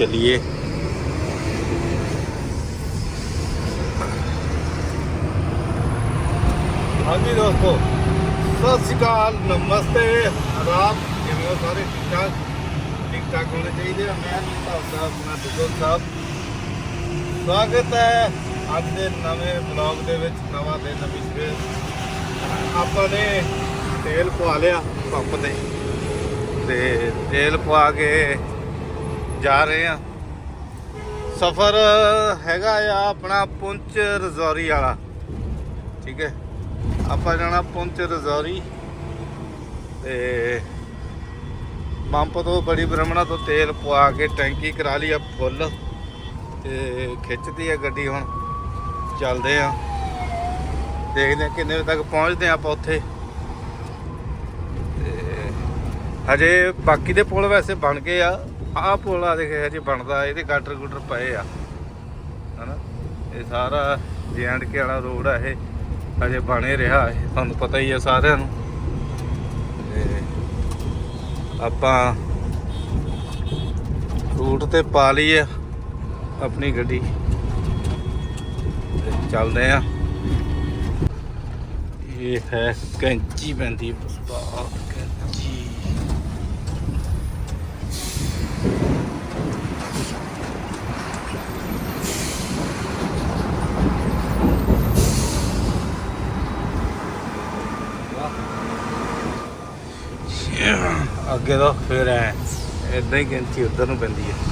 ਚਲੀਏ। ਹਾਂਜੀ ਦੋਸਤੋ, ਸਤਿ ਸ਼੍ਰੀ ਅਕਾਲ, ਨਮਸਤੇ। ਆਦਾਬ ਕਿਵੇਂ ਹੋ ਸਾਰੇ? ਠੀਕ ਠਾਕ? ਠੀਕ ਠਾਕ ਹੋਣੇ ਚਾਹੀਦੇ ਆ। ਮੈਂ ਤੁਹਾਡਾ ਆਪਣਾ ਦੁੱਗਲ ਸਾਹਿਬ। ਸਵਾਗਤ ਹੈ ਅੱਜ ਦੇ ਨਵੇਂ ਬਲੌਗ ਦੇ ਵਿੱਚ, ਨਵਾਂ ਦੇ ਨਵੀਂ ਸਵੇਰ। ਆਪਾਂ ਨੇ ਤੇਲ ਪਵਾ ਲਿਆ, ਪੰਪ ਤੇ। ਤੇ ਤੇਲ ਪਵਾ ਕੇ ਜਾ ਰਹੇ ਆ। ਸਫ਼ਰ ਹੈਗਾ ਆ ਆਪਣਾ ਪੁੰਚ ਰਜ਼ੌਰੀ ਵਾਲਾ। ਠੀਕ ਹੈ। ਆਪਾਂ ਜਾਣਾ ਪੁੰਚ ਰਜ਼ੌਰੀ। ਤੇ ਪੰਪ ਤੋਂ ਬੜੀ ਬ੍ਰਹਮਣਾ ਤੋਂ ਤੇਲ ਪਵਾ ਕੇ ਟੈਂਕੀ ਕਰਾ ਲਈ ਆ ਫੁੱਲ। ਤੇ ਖਿੱਚਦੀ ਆ ਗੱਡੀ ਹੁਣ। ਚੱਲਦੇ ਆ। ਦੇਖਦੇ ਆ ਕਿੰਨੇ ਵਜੇ ਤੱਕ ਪਹੁੰਚਦੇ ਆ ਆਪਾਂ ਉੱਥੇ। ਤੇ ਹਜੇ ਬਾਕੀ ਦੇ ਪੁਲ ਵੈਸੇ ਬਣ ਗਏ ਆ। ਆਹ ਪੁਲ ਆ ਦੇਖੇ ਹਜੇ ਬਣਦਾ, ਇਹਦੇ ਗਾਟਰ ਗੁਟਰ ਪਏ ਆ। ਹਨਾ? ਇਹ ਸਾਰਾ ਕੇ ਵਾਲਾ ਰੋਡ ਆ ਇਹ। ਹਜੇ ਬਣੇ ਰਿਹਾ ਇਹ, ਤੁਹਾਨੂੰ ਪਤਾ ਹੀ ਆ ਸਾਰਿਆਂ ਨੂੰ। ਤੇ ਆਪਾਂ ਰੂਟ ਤੇ ਪਾ ਲਈ ਆ ਆਪਣੀ ਗੱਡੀ। ਚੱਲਦੇ ਆ। ਇਹ ਹੈ ਕੈਂਚੀ ਪੈਂਦੀ ਬਸਪਾ ਕੈਂਚੀ ਅੱਗੇ ਤੋਂ ਫਿਰ ਐ ਇਦਾਂ ਹੀ ਕੈਂਚੀ ਉਧਰ ਨੂੰ ਪੈਂਦੀ ਹੈ।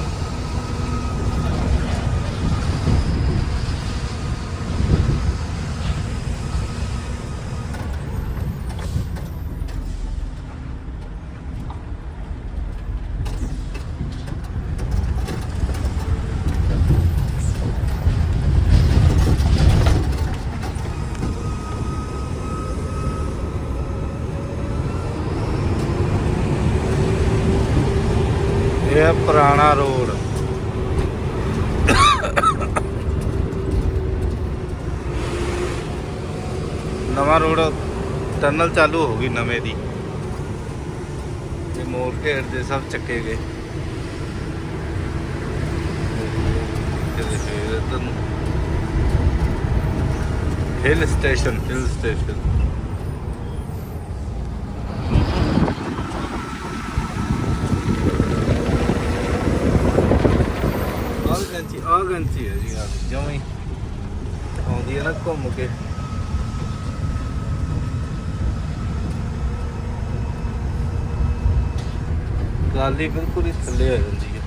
ਇਹ ਹੈ ਪੁਰਾਣਾ ਰੋਡ। ਨਵਾਂ ਰੋਡ ਟਨਲ ਚਾਲੂ ਹੋ ਗਈ ਨਵੇਂ ਦੀ। ਤੇ ਮੋਰ ਘੇਰ ਦੇ ਸਭ ਚੱਕੇ ਗਏ। ਚਲੇ ਹਿਲ ਸਟੇਸ਼ਨ ਹਿਲ ਸਟੇਸ਼ਨ ਗੰਚੀ ਹੈ ਜੀ ਆ ਆਉਂਦੀ ਹੈ ਨਾ ਘੁੰਮ ਕੇ। ਗਾਲੀ ਬਿਲਕੁਲ ਹੀ ਥੱਲੇ ਆ ਜਾਂਦੀ ਹੈ।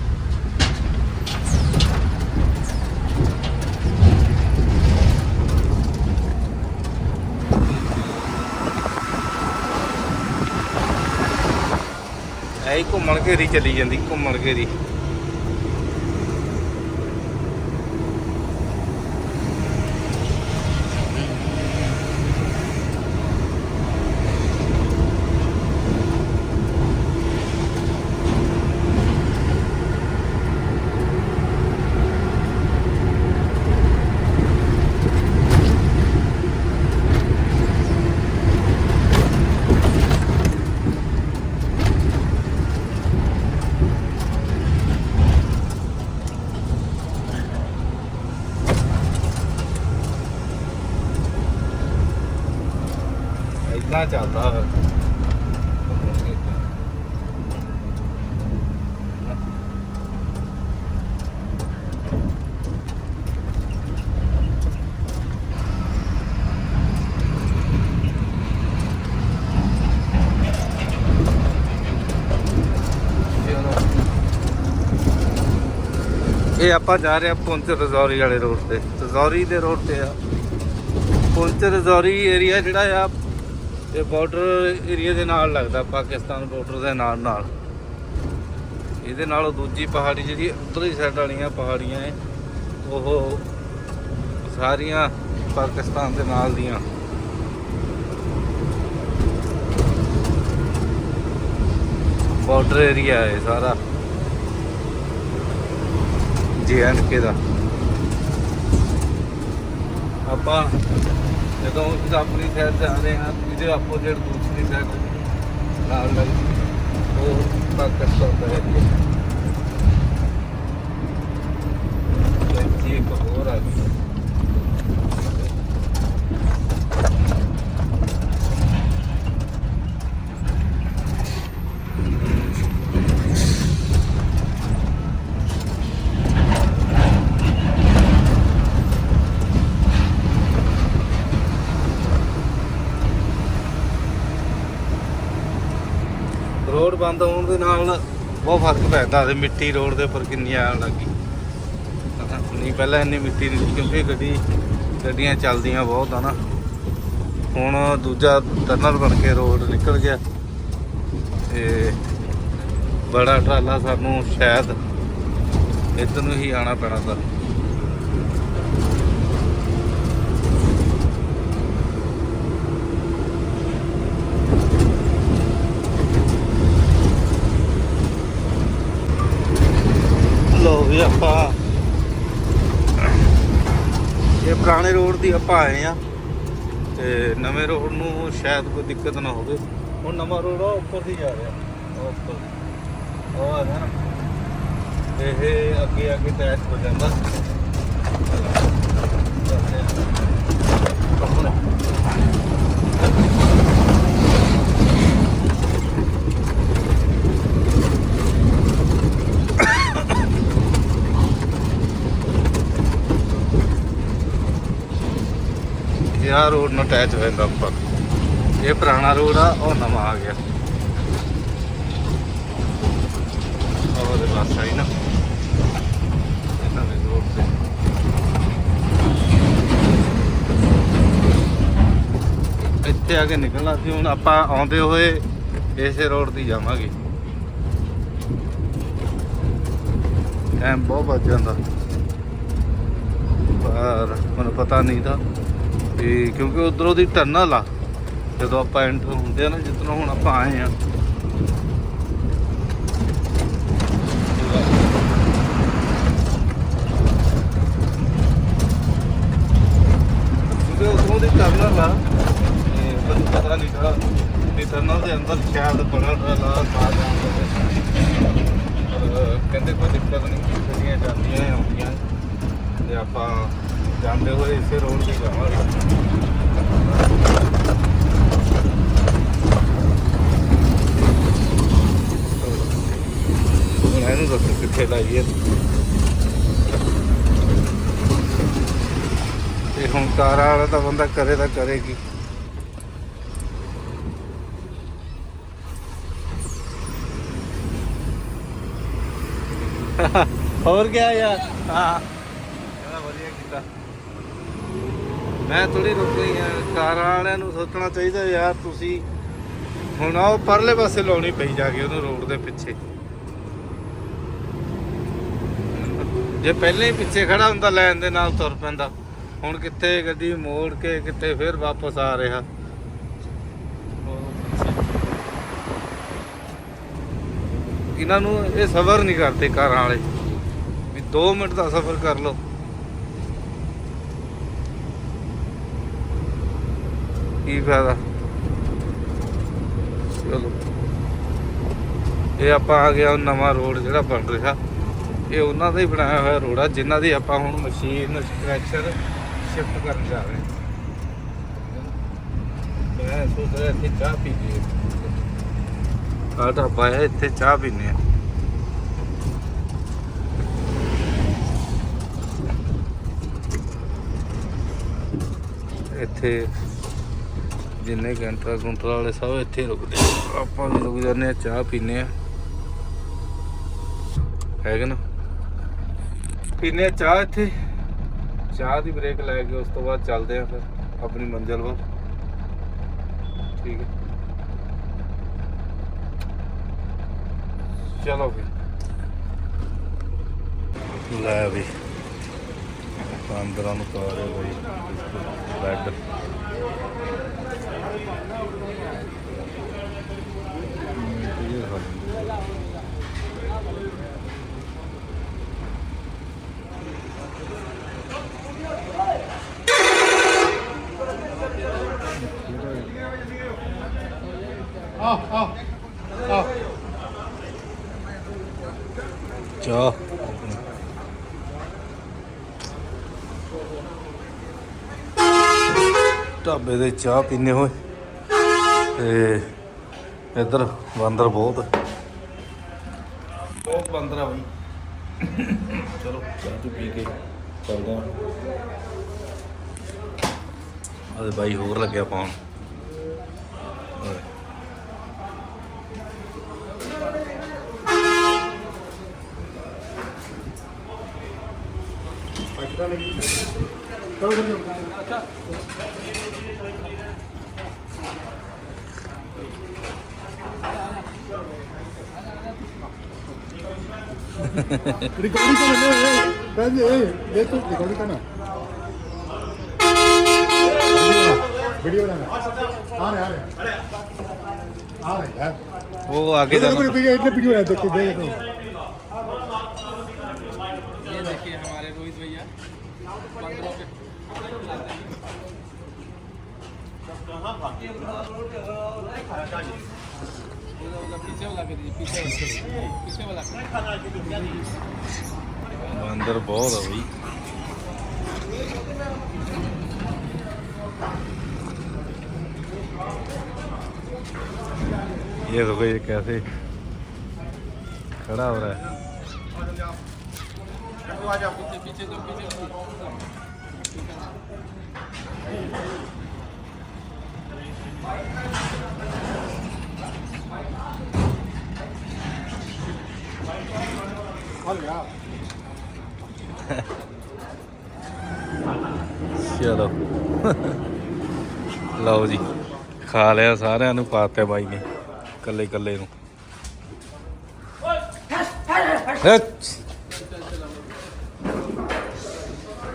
ਐ ਹੀ ਘੁੰਮਣ ਘੇਰੀ ਚਲੀ ਜਾਂਦੀ, ਘੁੰਮਣ ਘੇਰੀ। ਇਦਾਂ ਚੱਲਦਾ ਵਾ। ਇਹ ਆਪਾਂ ਜਾ ਰਹੇ ਆ ਪੁੰਚ ਰਜ਼ੌਰੀ ਵਾਲੇ ਰੋਡ ਤੇ ਰਜ਼ੌਰੀ ਦੇ ਰੋਡ ਤੇ ਆ ਪੁੰਚ ਰਜ਼ੌਰੀ ਏਰੀਆ ਜਿਹੜਾ ਆ ਇਹ ਬਾਰਡਰ ਏਰੀਆ ਦੇ ਨਾਲ ਲੱਗਦਾ, ਪਾਕਿਸਤਾਨ ਬਾਰਡਰ ਦੇ ਨਾਲ ਨਾਲ। ਇਹਦੇ ਨਾਲੋਂ ਦੂਜੀ ਪਹਾੜੀ ਜਿਹੜੀ ਉਧਰਲੀ ਸਾਈਡ ਵਾਲੀਆਂ ਪਹਾੜੀਆਂ ਹੈ ਉਹ ਸਾਰੀਆਂ ਪਾਕਿਸਤਾਨ ਦੇ ਨਾਲ ਦੀਆਂ। ਬਾਰਡਰ ਏਰੀਆ ਹੈ ਸਾਰਾ। ਕੇ ਦਾ। ਆਪਾਂ ਜਦੋਂ ਇਸ ਆਪਣੀ ਸਾਈਡ ਤੇ ਆ ਰਹੇ ਹਾਂ उसके अपोजिट दूसरी साइड लाल लगी वो पाकिस्तान का एरिया एक और आ गई ਬੰਦ ਹੋਣ ਦੇ ਨਾਲ ਬਹੁਤ ਫ਼ਰਕ ਪੈਂਦਾ ਤੇ ਮਿੱਟੀ ਰੋਡ ਦੇ ਉੱਪਰ ਕਿੰਨੀ ਆਉਣ ਲੱਗੀ ਨਹੀਂ, ਪਹਿਲਾਂ ਇੰਨੀ ਮਿੱਟੀ ਨਹੀਂ ਸੀ ਕਿਉਂਕਿ ਗੱਡੀ, ਗੱਡੀਆਂ ਚੱਲਦੀਆਂ ਬਹੁਤ ਆ ਨਾ। ਹੁਣ ਦੂਜਾ ਟਨਲ ਬਣ ਕੇ ਰੋਡ ਨਿਕਲ ਗਿਆ ਤੇ ਬੜਾ ਟਰਾਲਾ ਸਾਨੂੰ ਸ਼ਾਇਦ ਇੱਧਰ ਨੂੰ ਹੀ ਆਣਾ ਪੈਣਾ ਸਰ ਲੋ ਵੀ ਆਪਾਂ ਇਹ ਪੁਰਾਣੇ ਰੋਡ ਦੀ ਆਪਾਂ ਆਏ ਆ ਤੇ ਨਵੇਂ ਰੋਡ ਨੂੰ ਸ਼ਾਇਦ ਕੋਈ ਦਿੱਕਤ ਨਾ ਹੋਵੇ। ਹੁਣ ਨਵਾਂ ਰੋਡ ਆ, ਉੱਪਰ ਦੀ ਜਾ ਰਿਹਾ। ਉਹ ਉੱਪਰ। ਉਹ ਆ ਨਾ। ਇਹ ਅੱਗੇ ਅੱਗੇ ਟੈਚ ਹੋ ਜਾਂਦਾ। ਇਹ ਰੋਡ ਨਾਲ ਅਟੈਚ ਹੋ ਉੱਪਰ ਇਹ ਪੁਰਾਣਾ ਰੋਡ ਆ, ਉਹ ਨਵਾਂ ਆ ਗਿਆ। ਉਹਦੇ ਪਾਸ ਆਈ ਨਾ। ਇਹਨਾਂ ਦੇ ਰੋਡ ਤੇ। ਇੱਥੇ ਆ ਕੇ ਨਿਕਲਣਾ ਸੀ, ਹੁਣ ਆਪਾਂ ਆਉਂਦੇ ਹੋਏ ਇਸੇ ਰੋਡ ਦੀ ਜਾਵਾਂਗੇ। ਟਾਈਮ ਬਹੁਤ ਵੱਜ ਜਾਂਦਾ। ਪਰ ਮੈਨੂੰ ਪਤਾ ਨਹੀਂ ਤਾਂ ਤੇ ਕਿਉਂਕਿ ਉਧਰੋਂ ਦੀ ਟਨਲ ਆ। ਜਦੋਂ ਆਪਾਂ ਐਂਟਰ ਹੁੰਦੇ ਆ ਨਾ ਜਿੱਦੋਂ ਹੁਣ ਆਪਾਂ ਆਏ ਆ। ਕਿਉਂਕਿ ਉਧਰੋਂ ਦੀ ਟਨਲ ਆ, ਤੇ ਮੈਨੂੰ ਪਤਾ ਨਹੀਂ ਤਾਂ ਵੀ ਟਨਲ ਦੇ ਅੰਦਰ ਸ਼ਾਇਦ ਬੜਾ ਟਰਾਲਾ ਆ ਜਾਂਦਾ ਪਰ ਕਹਿੰਦੇ ਕੋਈ ਦਿੱਕਤ ਨਹੀਂ, ਗੱਡੀਆਂ ਜਾਂਦੀਆਂ ਆਉਂਦੀਆਂ। ਤੇ ਆਪਾਂ ਜਾਂਦੇ ਹੋਏ ਇਸੇ ਰੋਡ ਤੇ ਜਾਵਾਂਗੇ। ਹੁਣ ਇਹਨੂੰ ਦੱਸੋ ਕਿੱਥੇ ਲਾਈਏ। ਤੇ ਹੁਣ ਕਾਰਾਂ ਵਾਲਾ ਤਾਂ ਬੰਦਾ ਕਰੇ ਤਾਂ ਕਰੇ ਕੀ ਹੋਰ ਕੀ ਯਾਰ? ਹਾਂ ਕਹਿੰਦਾ ਵਧੀਆ ਕੀਤਾ ਮੈਂ ਥੋੜੀ ਰੁਕ ਆ। ਕਾਰਾਂ ਵਾਲਿਆਂ ਨੂੰ ਸੋਚਣਾ ਚਾਹੀਦਾ ਯਾਰ, ਤੁਸੀਂ ਹੁਣ ਆਹ ਪਰਲੇ ਪਾਸੇ ਲਾਉਣੀ ਪਈ ਜਾ ਕੇ ਉਹਨੂੰ ਰੋਡ ਦੇ ਪਿੱਛੇ। ਜੇ ਪਹਿਲਾਂ ਹੀ ਪਿੱਛੇ ਖੜਾ ਹੁੰਦਾ ਲੈਣ ਦੇ ਨਾਲ ਤੁਰ ਪੈਂਦਾ। ਹੁਣ ਕਿੱਥੇ ਗੱਡੀ ਮੋੜ ਕੇ ਕਿੱਥੇ ਫਿਰ ਵਾਪਸ ਆ ਰਿਹਾ। ਇਹਨਾਂ ਨੂੰ ਇਹ ਸਬਰ ਨਹੀਂ ਕਰਦੇ ਕਾਰਾਂ ਵਾਲੇ। ਵੀ 2 ਮਿੰਟ ਦਾ ਸਫ਼ਰ ਕਰ ਲਓ। ਕੀ ਫਾਇਦਾ? ਚਲੋ। ਇਹ ਆਪਾਂ ਆ ਗਿਆ ਨਵਾਂ ਰੋਡ ਜਿਹੜਾ ਬਣ ਰਿਹਾ। ਇਹ ਉਹਨਾਂ ਦਾ ਹੀ ਬਣਾਇਆ ਹੋਇਆ ਰੋਡ ਆ, ਜਿਨ੍ਹਾਂ ਦੀ ਆਪਾਂ ਹੁਣ ਮਸ਼ੀਨ ਸਟ੍ਰੈਚਰ ਸ਼ਿਫਟ ਕਰਨ ਜਾ ਰਹੇ ਹਾਂ। ਮੈਂ ਸੋਚ ਰਿਹਾ ਇੱਥੇ ਚਾਹ ਪੀ ਲਈਏ ਆ ਤਾਂ ਪਾਇਆ ਇੱਥੇ ਚਾਹ ਪੀਨੇ ਆ ਇੱਥੇ ਜਿੰਨੇ ਕੈਂਟਰਾ ਕੁੰਟਰਾ ਵਾਲੇ ਸਭ ਇੱਥੇ ਰੁਕਦੇ ਆਪਾਂ ਵੀ ਰੁਕ ਜਾਂਦੇ ਆ, ਚਾਹ ਪੀਨੇ ਆ। ਹੈਗਾ ਨਾ? ਪੀਨੇ ਆ ਚਾਹ ਇੱਥੇ। ਚਾਹ ਦੀ ਬ੍ਰੇਕ ਲੈ ਕੇ ਉਸ ਤੋਂ ਬਾਅਦ ਚੱਲਦੇ ਆ ਫਿਰ, ਆਪਣੀ ਮੰਜ਼ਿਲ ਵੱਲ। ਠੀਕ ਹੈ। ਚਲੋ ਵੀ ਲੈ ਵੀ। ਅੰਦਰਾਂ ਨੂੰ ਪਾ ਬਈ ਬੈੱਡ। Yeah. ਢਾਬੇ ਦੇ ਚਾਹ ਪੀਨੇ ਹੋਏ। ਤੇ ਇੱਧਰ ਬਾਂਦਰ ਬਹੁਤ। ਬਹੁਤ ਬਾਂਦਰ ਆ ਬਈ। ਚਲੋ, ਚਾਹ ਚੂਹ ਪੀ ਕੇ ਚੱਲਦੇ ਆ। ਆਦੇ ਬਾਈ ਹੋਰ ਲੱਗਿਆ ਪਾਉਣ। ਰਿਕਾਰਡਿੰਗ ਕਰ ਲੈ ਪੈਸੇ ਇਹ ਤੂੰ ਰਿਕਾਰਡਿੰਗ ਕਰਨਾ ਵੀਡੀਓ ਨਾ ਆ ਰਿਹਾ ਆ ਰਿਹਾ ਉਹ आगे जाना कोई वीडियो इतने वीडियो है देखो देखो ये देखिए हमारे रोहित भैया कहाँ पे पीछे वाला कर दीजिए पीछे वाला पीछे वाला ਅੰਦਰ ਬਹੁਤ ਆ ਬਈ ये देखो ये कैसे खड़ा हो रहा है पीछे ਚਲੋ। ਲਓ ਜੀ, ਖਾ ਲਿਆ ਸਾਰਿਆਂ ਨੂੰ, ਪਾਤੇ ਬਾਈ ਨੇ ਕੱਲੇ ਕੱਲੇ ਨੂੰ।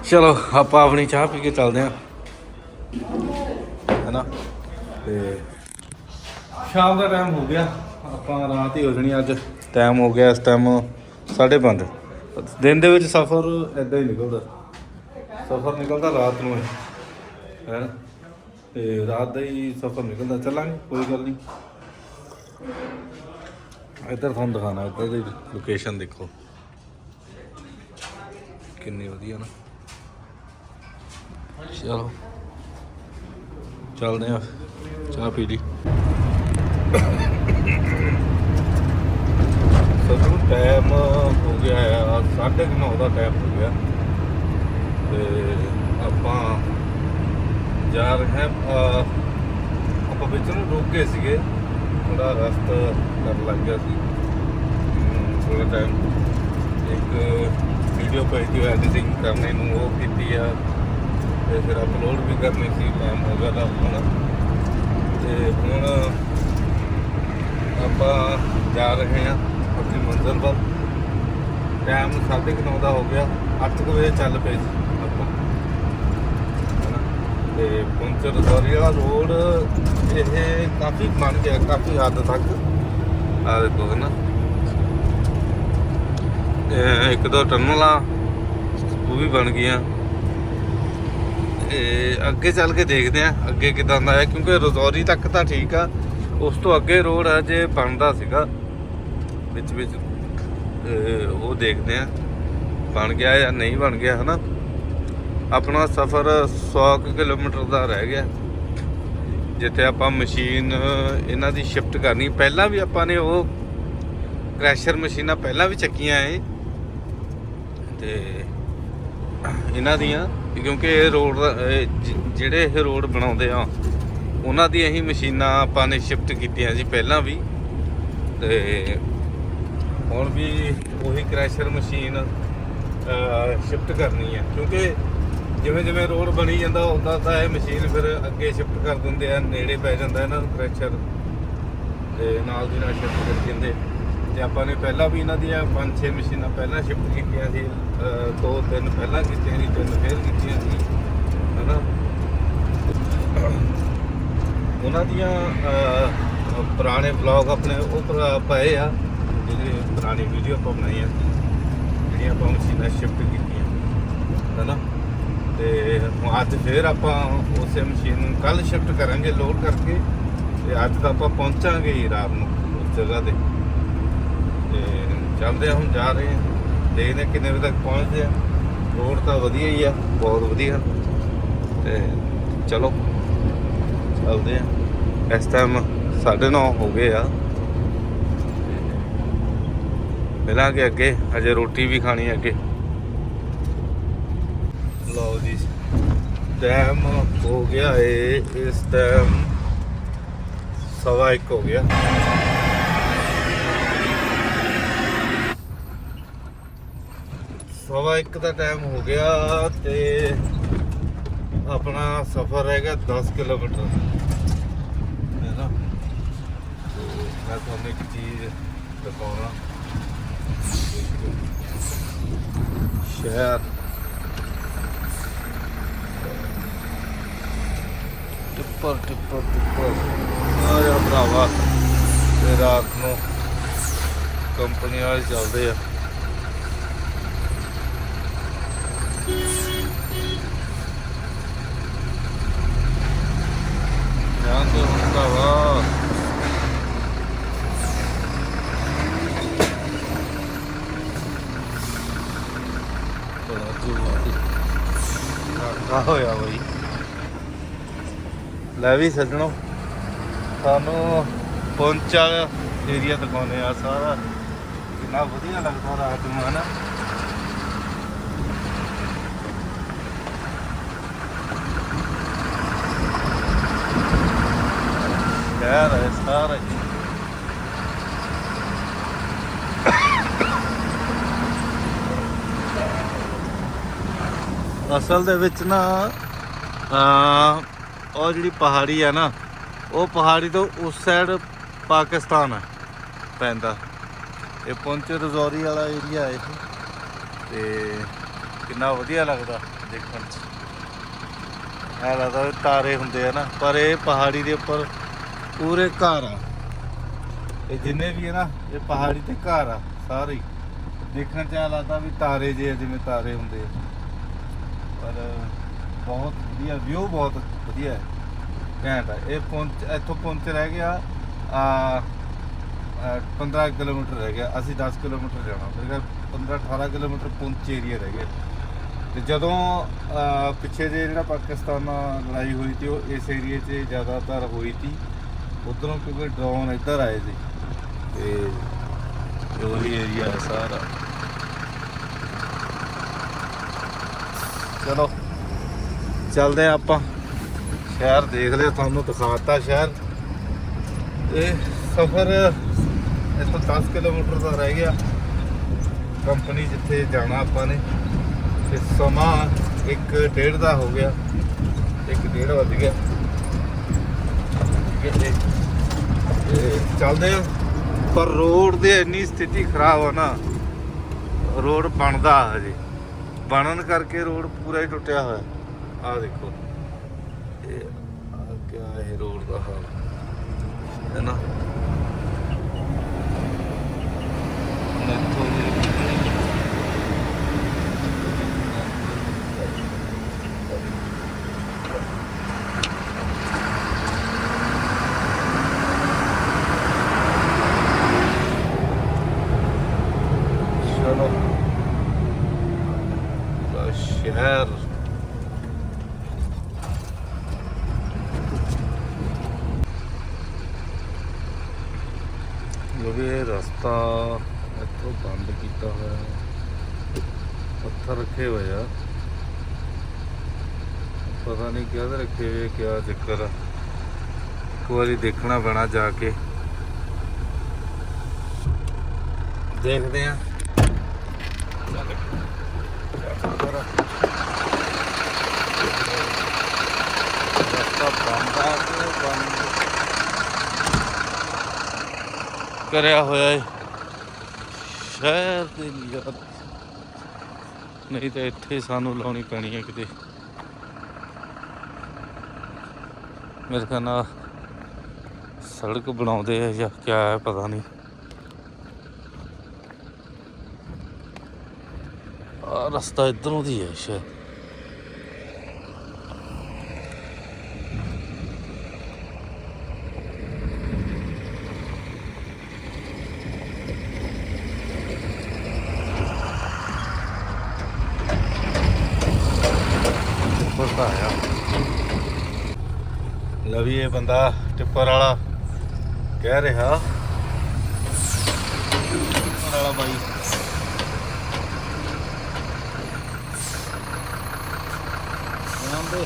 ਚਲੋ, ਆਪਾਂ ਆਪਣੀ ਚਾਹ ਪੀ ਕੇ ਚੱਲਦੇ ਆਂ ਹੈਨਾ? ਤੇ ਸ਼ਾਮ ਦਾ ਟਾਈਮ ਹੋ ਗਿਆ, ਆਪਾਂ ਰਾਤ ਹੀ ਹੋ ਜਣੀ ਅੱਜ। ਟਾਈਮ ਹੋ ਗਿਆ, ਇਸ ਟਾਈਮ 5:30 ਦਿਨ ਦੇ ਵਿੱਚ ਸਫ਼ਰ ਇਦਾਂ ਹੀ ਨਿਕਲਦਾ। ਸਫ਼ਰ ਨਿਕਲਦਾ ਰਾਤ ਨੂੰ ਹੈ ਹੈ? ਤੇ ਰਾਤ ਦਾ ਹੀ ਸਫ਼ਰ ਨਿਕਲਦਾ। ਚੱਲਾਂਗੇ, ਕੋਈ ਗੱਲ ਨਹੀਂ। ਇੱਧਰ ਤੁਹਾਨੂੰ ਦਿਖਾਣਾ ਇੱਧਰ ਦੀ ਲੋਕੇਸ਼ਨ ਦੇਖੋ। ਕਿੰਨੀ ਵਧੀਆ ਨਾ। ਚਲੋ। ਚੱਲਦੇ ਆ ਚਾਹ ਪੀ ਲਈ। ਸਾਨੂੰ ਟਾਈਮ ਹੋ ਗਿਆ ਆ 9:30 ਦਾ ਟਾਈਮ ਹੋ ਗਿਆ। ਤੇ ਆਪਾਂ ਜਾ ਰਹੇ ਹਾਂ ਆਪਾਂ ਵਿੱਚ ਨੂੰ ਰੁਕ ਗਏ ਸੀਗੇ। ਥੋੜਾ ਰਸਤਾ ਕਰਨ ਲੱਗ ਗਿਆ ਸੀ। ਹਮ, ਥੋੜਾ ਟਾਈਮ ਇੱਕ ਵੀਡੀਓ ਪਈ ਐਡੀਟਿੰਗ ਕਰਨੇ ਨੂੰ ਉਹ ਕੀਤੀ ਆ। ਤੇ ਫਿਰ ਅਪਲੋਡ ਵੀ ਕਰਨੀ ਸੀ ਟਾਈਮ ਹੋ ਗਿਆ ਤਾਂ ਹੁਣ। ਤੇ ਹੁਣ ਆਪਾਂ ਜਾ ਰਹੇ ਹਾਂ। ਮੰਜ਼ਿਲ ਵੱਲ ਟਾਈਮ 9:30 ਦਾ ਹੋ ਗਿਆ। 8 ਵਜੇ ਚੱਲ ਪਏ ਆਪਾਂ। ਹਨਾ? ਤੇ ਪੁੰਚਰ ਰਸੌਰੀ ਵਾਲਾ ਰੋਡ, ਇਹ ਕਾਫੀ ਬਣ ਗਿਆ, ਕਾਫੀ ਹੱਦ ਤੱਕ। ਆ ਦੇਖੋ ਹਨਾ। ਇੱਕ ਦੋ ਟਨਲ ਆ ਉਹ ਵੀ ਬਣ ਗਈਆਂ। ਤੇ ਅੱਗੇ ਚੱਲ ਕੇ ਦੇਖਦੇ ਆ ਅੱਗੇ ਕਿਦਾਂ ਦਾ ਹੈ, ਕਿਉਂਕਿ ਰਜੌਰੀ ਤੱਕ ਤਾਂ ਠੀਕ ਆ। ਉਸ ਤੋਂ ਅੱਗੇ ਰੋਡ ਆ, ਜੇ ਬਣਦਾ ਸੀਗਾ। ਵਿੱਚ ਵਿੱਚ ਉਹ ਦੇਖਦੇ ਆ, ਬਣ ਗਿਆ ਜਾਂ ਨਹੀਂ ਬਣ ਗਿਆ, ਹਨਾ? ਆਪਣਾ ਸਫ਼ਰ 100 ਕੁ ਕਿਲੋਮੀਟਰ ਦਾ ਰਹਿ ਗਿਆ। ਜਿੱਥੇ ਆਪਾਂ ਮਸ਼ੀਨ, ਇਹਨਾਂ ਦੀ ਸ਼ਿਫਟ ਕਰਨੀ, ਪਹਿਲਾਂ ਵੀ ਆਪਾਂ ਨੇ ਉਹ ਕ੍ਰੈਸ਼ਰ ਮਸ਼ੀਨਾਂ ਪਹਿਲਾਂ ਵੀ ਚੱਕੀਆਂ ਏ। ਤੇ ਇਹਨਾਂ ਦੀਆਂ, ਕਿਉਂਕਿ ਇਹ ਰੋਡ ਜਿਹੜੇ ਇਹ ਰੋਡ ਬਣਾਉਂਦੇ ਆ, ਉਹਨਾਂ ਦੀ ਅਸੀਂ ਮਸ਼ੀਨਾਂ ਆਪਾਂ ਨੇ ਸ਼ਿਫਟ ਕੀਤੀਆਂ ਸੀ ਪਹਿਲਾਂ ਵੀ। ਤੇ ਹੁਣ ਵੀ ਉਹੀ ਕ੍ਰੈਸ਼ਰ ਮਸ਼ੀਨ ਸ਼ਿਫਟ ਕਰਨੀ ਹੈ ਕਿਉਂਕਿ ਜਿਵੇਂ ਜਿਵੇਂ ਰੋਡ ਬਣੀ ਜਾਂਦਾ ਹੁੰਦਾ ਤਾਂ ਇਹ ਮਸ਼ੀਨ ਫਿਰ ਅੱਗੇ ਸ਼ਿਫਟ ਕਰ ਦਿੰਦੇ ਆ, ਨੇੜੇ ਪੈ ਜਾਂਦਾ ਇਹਨਾਂ ਨੂੰ ਕ੍ਰੈਸ਼ਰ। ਤੇ ਨਾਲ ਦੀ ਨਾਲ ਸ਼ਿਫਟ ਕਰ ਦਿੰਦੇ। ਤੇ ਆਪਾਂ ਨੇ ਪਹਿਲਾਂ ਵੀ ਇਹਨਾਂ ਦੀਆਂ ਪੰਜ ਛੇ ਮਸ਼ੀਨਾਂ ਪਹਿਲਾਂ ਸ਼ਿਫਟ ਕੀਤੀਆਂ ਸੀ ਦੋ ਤਿੰਨ ਪਹਿਲਾਂ ਕੀਤੀਆਂ ਸੀ, ਤਿੰਨ ਫੇਰ ਕੀਤੀਆਂ ਸੀ, ਹਨਾ? ਉਹਨਾਂ ਦੀਆਂ ਪੁਰਾਣੇ ਵਲੌਗ ਆਪਣੇ ਉਹ ਪਰ- ਪਏ ਆ, ਜਿਹੜੇ ਪੁਰਾਣੀ ਵੀਡੀਓ ਆਪਾਂ ਬਣਾਈਆਂ ਸੀ ਜਿਹੜੀਆਂ ਆਪਾਂ ਮਸ਼ੀਨਾਂ ਸ਼ਿਫਟ ਕੀਤੀਆਂ, ਹਨਾ? ਤੇ ਹੁਣ ਅੱਜ ਫੇਰ ਆਪਾਂ ਉਸੇ ਮਸ਼ੀਨ ਨੂੰ ਕੱਲ ਸ਼ਿਫਟ ਕਰਾਂਗੇ ਲੋਡ ਕਰਕੇ, ਤੇ ਅੱਜ ਤਾਂ ਆਪਾਂ ਪਹੁੰਚਾਂਗੇ ਹੀ ਰਾਤ ਨੂੰ ਉਸ ਜਗ੍ਹਾ ਤੇ। ਤੇ ਚੱਲਦੇ ਆ, ਹੁਣ ਜਾ ਰਹੇ ਹਾਂ ਦੇਖਦੇ ਹਾਂ ਕਿੰਨੇ ਵਜੇ ਤੱਕ ਪਹੁੰਚਦੇ ਆ। ਰੋਡ ਤਾਂ ਵਧੀਆ ਹੀ ਆ, ਬਹੁਤ ਵਧੀਆ। ਤੇ ਚਲੋ, ਚੱਲਦੇ ਆ। ਇਸ ਟਾਈਮ 9:30 ਹੋ ਗਏ ਆ। ਮਿਲਾਂਗੇ ਅੱਗੇ ਅਜੇ ਰੋਟੀ ਵੀ ਖਾਣੀ ਅੱਗੇ। ਲਓ ਜੀ ਟਾਈਮ ਹੋ ਗਿਆ ਏ, ਇਸ ਟਾਈਮ ਸਵਾ ਇੱਕ ਹੋ ਗਿਆ। ਸਵਾ ਇੱਕ ਦਾ ਟਾਈਮ ਹੋ ਗਿਆ ਤੇ ਆਪਣਾ ਸਫ਼ਰ ਹੈਗਾ ਗਿਆ 10 ਕਿਲੋਮੀਟਰ। ਹੈ ਨਾ? ਮੈਂ ਤੁਹਾਨੂੰ ਇੱਕ ਚੀਜ਼ ਦਿਖਾਉਣਾ। ਸ਼ਹਿਰ ਟਿੱਪਰ ਟਿੱਪਰ ਟਿੱਪਰ ਆ ਜਾ ਭਰਾਵਾ ਤੇ ਰਾਤ ਨੂੰ ਕੰਪਨੀ ਵਾਲੇ ਚੱਲਦੇ ਆ ਧਿਆਨ ਦੇ ਹੁਣ ਭਰਾਵਾ ਬੜਾ ਜੂਆ ਕਾ ਹੋਇਆ ਬਈ। ਲੈ ਵੀ ਸੱਜਣੋ, ਸਾਨੂੰ ਪਹੁੰਚਾ ਏਰੀਆ ਦਿਖਾਉਣੇ ਆ ਸਾਰਾ। ਕਿੰਨਾ ਵਧੀਆ ਲੱਗਦਾ ਰਾਤ ਨੂੰ, ਹਨਾ? ਸ਼ਹਿਰ ਸਾਰਾ ਹੀ। ਅਸਲ ਦੇ ਵਿੱਚ ਨਾ ਆ ਉਹ ਜਿਹੜੀ ਪਹਾੜੀ ਆ ਨਾ, ਉਹ ਪਹਾੜੀ ਤੋਂ ਉਸ ਸਾਈਡ ਪਾਕਿਸਤਾਨ ਹੈ ਪੈਂਦਾ। ਇਹ ਪਹੁੰਚੇ ਰਜ਼ੌਰੀ ਵਾਲਾ ਏਰੀਆ ਹੈ ਇਹ। ਤੇ ਕਿੰਨਾ ਵਧੀਆ ਲੱਗਦਾ ਦੇਖਣ 'ਚ। ਐ ਲੱਗਦਾ ਵੀ ਤਾਰੇ ਹੁੰਦੇ ਆ ਨਾ, ਪਰ ਇਹ ਪਹਾੜੀ ਦੇ ਉੱਪਰ ਪੂਰੇ ਘਰ ਆ। ਇਹ ਜਿੰਨੇ ਵੀ ਹੈ ਨਾ, ਇਹ ਪਹਾੜੀ ਤੇ ਘਰ ਆ ਸਾਰੇ। ਹੀ। ਦੇਖਣ 'ਚ ਐ ਲੱਗਦਾ ਵੀ ਤਾਰੇ ਜੇ ਜਿਵੇਂ ਤਾਰੇ ਹੁੰਦੇ ਆ। ਪਰ ਬਹੁਤ ਵਧੀਆ ਵਿਊ ਬਹੁਤ ਵਧੀਆ ਹੈ। ਘੈਂਟ ਹੈ। ਇਹ ਪਹੁੰਚ, ਇੱਥੋਂ ਪਹੁੰਚ ਰਹਿ ਗਿਆ, ਆ 15 ਕਿਲੋਮੀਟਰ ਰਹਿ ਗਿਆ। ਅਸੀਂ 10 ਕਿਲੋਮੀਟਰ ਜਾਣਾ। ਮੇਰੇ ਖਿਆਲ 15 18 ਕਿਲੋਮੀਟਰ ਪੁੰਚ ਏਰੀਆ ਰਹਿ ਗਿਆ ਤੇ ਜਦੋਂ ਪਿੱਛੇ ਜੇ ਜਿਹੜਾ ਪਾਕਿਸਤਾਨ ਨਾਲ ਲੜਾਈ ਹੋਈ ਸੀ, ਉਹ ਇਸ ਏਰੀਏ 'ਚ ਜ਼ਿਆਦਾਤਰ ਹੋਈ ਸੀ। ਉਧਰੋਂ ਕਿਉਂਕਿ ਡਰੋਨ ਇੱਧਰ ਆਏ ਸੀ। ਤੇ ਉਹੀ ਏਰੀਆ ਹੈ ਸਾਰਾ। ਚਲੋ, ਚੱਲਦੇ ਆ ਆਪਾਂ। ਸ਼ਹਿਰ ਦੇਖਦੇ ਲਿਆ ਤੁਹਾਨੂੰ ਦਿਖਾਤਾ ਸ਼ਹਿਰ। ਇਹ ਸਫ਼ਰ ਇੱਥੋਂ 10 ਕਿਲੋਮੀਟਰ ਦਾ ਰਹਿ ਗਿਆ। ਕੰਪਨੀ ਜਿੱਥੇ ਜਾਣਾ ਆਪਾਂ ਨੇ, ਤੇ ਸਮਾਂ 1:30 ਦਾ ਹੋ ਗਿਆ। 1:30 ਵੱਜ ਗਿਆ। ਚੱਲਦੇ ਆ। ਪਰ ਰੋਡ ਦੀ ਇੰਨੀ ਸਥਿਤੀ ਖਰਾਬ ਆ ਨਾ, ਰੋਡ ਬਣਦਾ ਹਜੇ। ਬਣਨ ਕਰਕੇ ਰੋਡ ਪੂਰਾ ਹੀ ਟੁੱਟਿਆ ਹੋਇਆ। ਆ ਦੇਖੋ। ਇਹ ਆ ਕਿਆ ਇਹ ਰੋਡ ਦਾ ਹਾਲ। ਹੈ ਨਾ ਇੱਥੋਂ ਦੀ ਚਲੋ ਦਾ ਸ਼ਹਿਰ ਜੋ ਵੀ ਇਹ ਰਸਤਾ ਇੱਥੋਂ ਬੰਦ ਕੀਤਾ ਹੋਇਆ ਹੈ। ਪੱਥਰ ਰੱਖੇ ਹੋਏ ਆ ਪਤਾ ਨਹੀਂ ਰੱਖੇ ਹੋਏ ਕਿਆ ਚੱਕਰ ਆ। ਇੱਕ ਵਾਰੀ ਦੇਖਣਾ ਪੈਣਾ ਜਾ ਕੇ। ਦੇਖਦੇ ਆ। ਕਰਿਆ ਹੋਇਆ ਹੈ ਸ਼ਹਿਰ ਦੇ ਯਾਰ ਨਹੀਂ ਤਾਂ ਇੱਥੇ ਸਾਨੂੰ ਲਾਉਣੀ ਪੈਣੀ ਹੈ ਕਿਤੇ। ਮੇਰੇ ਖਿਆਲ ਨਾਲ ਸੜਕ ਬਣਾਉਂਦੇ ਆ ਜਾਂ ਕਿਆ ਹੈ, ਪਤਾ ਨਹੀਂ। ਆ ਰਸਤਾ ਇਧਰੋਂ ਦੀ ਹੈ ਸ਼ਾਇਦ। ਟਿੱਪਰ ਤਾਂ ਆਇਆ ਇਹ ਬੰਦਾ ਟਿੱਪਰ ਵਾਲਾ। ਕਹਿ ਰਿਹਾ। ਟਿੱਪਰ ਵਾਲਾ ਬਾਈ। ਆਂਦੇ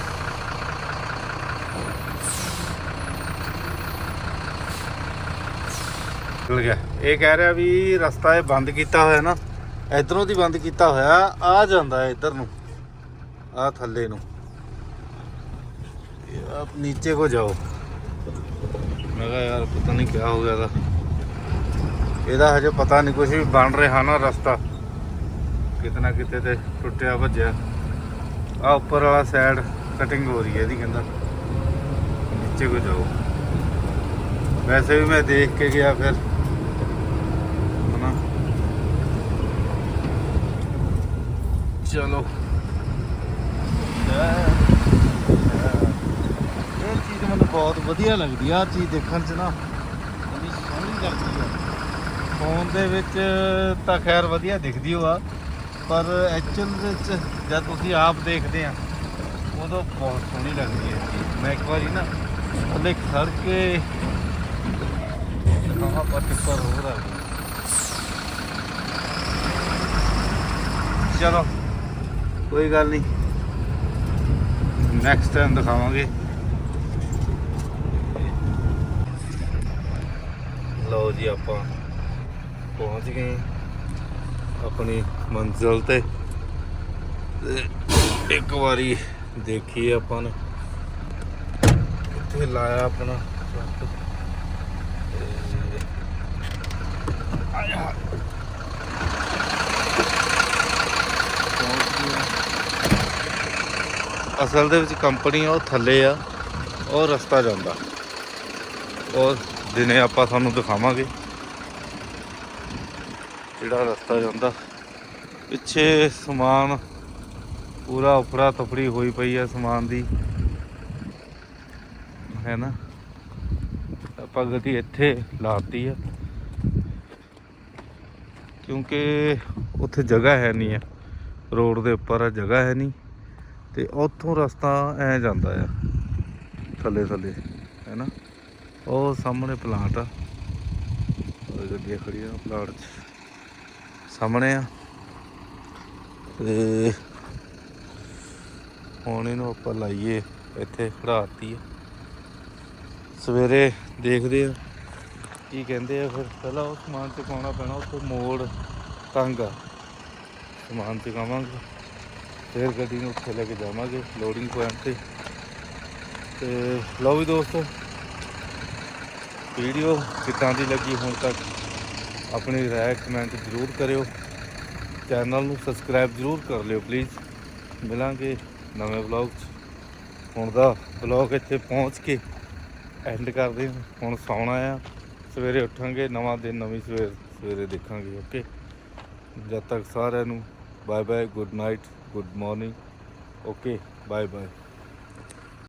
ਖੁੱਲ ਗਿਆ। ਇਹ ਕਹਿ ਰਿਹਾ ਵੀ ਰਸਤਾ ਇਹ ਬੰਦ ਕੀਤਾ ਹੋਇਆ ਨਾ। ਇਧਰੋਂ ਦੀ ਬੰਦ ਕੀਤਾ ਹੋਇਆ। ਆ ਜਾਂਦਾ ਇੱਧਰ ਨੂੰ। ਆ ਥੱਲੇ ਨੂੰ। ਇਹ ਆਪ ਨੀਚੇ ਕੋ ਜਾਓ। ਮੈਂ ਕਿਹਾ ਯਾਰ ਪਤਾ ਨਹੀਂ ਕਿਆ ਹੋ ਗਿਆ ਇਹਦਾ। ਹਜੇ ਪਤਾ ਨਹੀਂ ਕੁਝ ਵੀ ਬਣ ਰਿਹਾ ਨਾ ਰਸਤਾ। ਕਿਤਨਾ ਕਿਤੇ ਤੇ ਟੁੱਟਿਆ ਭੱਜਿਆ। ਆ ਉੱਪਰ ਵਾਲਾ ਸਾਈਡ ਕਟਿੰਗ ਹੋ ਰਹੀ ਹੈ ਇਹਦੀ ਕਹਿੰਦਾ। ਨੀਚੇ ਕੋ ਜਾਓ। ਵੈਸੇ ਵੀ ਮੈਂ ਦੇਖ ਕੇ ਗਿਆ ਫਿਰ। ਹਨਾ? ਚਲੋ ਇਹ ਚੀਜ਼ ਮੈਨੂੰ ਬਹੁਤ ਵਧੀਆ ਲੱਗਦੀ ਆ ਚੀਜ਼ ਦੇਖਣ 'ਚ ਨਾ। ਬੜੀ ਸੋਹਣੀ ਲੱਗਦੀ ਆ। ਫੋਨ ਦੇ ਵਿੱਚ ਤਾਂ ਖੈਰ ਵਧੀਆ ਦਿਖਦੀ ਹੋ ਪਰ ਐਕਚੁਅਲ ਵਿੱਚ ਜਦ ਤੁਸੀਂ ਆਪ ਦੇਖਦੇ ਆ, ਉਦੋਂ ਬਹੁਤ ਸੋਹਣੀ ਲੱਗਦੀ ਹੈ ਮੈਂ ਇੱਕ ਵਾਰੀ ਨਾ ਥੱਲੇ ਖੜ ਕੇ ਕਹਾਂ ਪਰ ਟਿੱਪਰ ਹੋ ਰਹਾ ਚਲੋ, ਕੋਈ ਗੱਲ ਨਹੀਂ। ਨੈਕਸਟ ਟਾਈਮ ਦਿਖਾਵਾਂਗੇ। ਲਓ ਜੀ, ਆਪਾਂ ਪਹੁੰਚ ਗਏ ਆਪਣੀ ਮੰਜ਼ਿਲ ਤੇ। ਇੱਕ ਵਾਰੀ ਦੇਖੀ ਆਪਾਂ ਨੇ ਇੱਥੇ ਲਾਇਆ ਆਪਣਾ ਆਇਆ। ਅਸਲ ਦੇ ਵਿੱਚ ਕੰਪਨੀ ਆ, ਉਹ ਥੱਲੇ ਆ, ਉਹ ਰਸਤਾ ਜਾਂਦਾ। ਔਰ ਦਿਨੇ ਆਪਾਂ ਤੁਹਾਨੂੰ ਦਿਖਾਵਾਂਗੇ। ਜਿਹੜਾ ਰਸਤਾ ਜਾਂਦਾ, ਪਿੱਛੇ ਸਮਾਨ ਪੂਰਾ ਉਪਰਾ ਤਪੜੀ ਹੋਈ ਪਈ ਆ ਸਮਾਨ ਦੀ। ਹੈ ਨਾ? ਆਪਾਂ ਗਤੀ ਇੱਥੇ ਲਾਤੀ ਆ। ਕਿਉਂਕਿ ਉੱਥੇ ਜਗ੍ਹਾ ਹੈ ਨਹੀਂ ਆ। ਰੋਡ ਦੇ ਉੱਪਰ ਜਗ੍ਹਾ ਹੈ ਨਹੀਂ। ਤੇ ਉੱਥੋਂ ਰਸਤਾ ਐ ਜਾਂਦਾ ਆ ਥੱਲੇ ਥੱਲੇ ਹੈ ਨਾ? ਉਹ ਸਾਹਮਣੇ ਪਲਾਂਟ ਆ। ਉਹ ਗੱਡੀਆਂ ਖੜੀਆਂ ਪਲਾਂਟ 'ਚ। ਸਾਹਮਣੇ ਆ। ਤੇ ਹੁਣ ਇਹਨੂੰ ਆਪਾਂ ਲਾਈਏ, ਇੱਥੇ ਖੜਾਤੀ ਆ। ਸਵੇਰੇ ਦੇਖਦੇ ਆ, ਕੀ ਕਹਿੰਦੇ ਆ ਫਿਰ। ਪਹਿਲਾਂ ਉਹ ਸਮਾਨ ਚੁਕਾਉਣਾ ਪੈਣਾ, ਉੱਥੇ ਮੋੜ ਤੰਗ ਆ। ਸਮਾਨ ਚੁਕਾਵਾਂਗੇ, ਫਿਰ ਗੱਡੀ ਨੂੰ ਉੱਥੇ ਲੈ ਕੇ ਜਾਵਾਂਗੇ ਲੋਡਿੰਗ ਪੁਆਇੰਟ ਤੇ। ਤੇ ਲਓ ਵੀ ਦੋਸਤੋ ਵੀਡੀਓ ਕਿੱਦਾਂ ਦੀ ਲੱਗੀ ਹੁਣ ਤੱਕ ਆਪਣੀ ਰਾਏ ਕਮੈਂਟ ਜ਼ਰੂਰ ਕਰਿਓ। ਚੈਨਲ ਨੂੰ ਸਬਸਕ੍ਰਾਈਬ ਜ਼ਰੂਰ ਕਰ ਲਿਓ ਪਲੀਜ਼ ਮਿਲਾਂਗੇ ਨਵੇਂ ਵਲੌਗ 'ਚ। ਹੁਣ ਦਾ ਵਲੌਗ ਇੱਥੇ ਪਹੁੰਚ ਕੇ ਐਂਡ ਕਰਦੇ ਹਾਂ। ਹੁਣ ਸੌਣਾ ਆ ਸਵੇਰੇ ਉੱਠਾਂਗੇ, ਨਵਾਂ ਦਿਨ, ਨਵੀਂ ਸਵੇਰ, ਸਵੇਰੇ ਦੇਖਾਂਗੇ ਓਕੇ ਜਦ ਤੱਕ ਸਾਰਿਆਂ ਨੂੰ bye bye good night good morning okay bye bye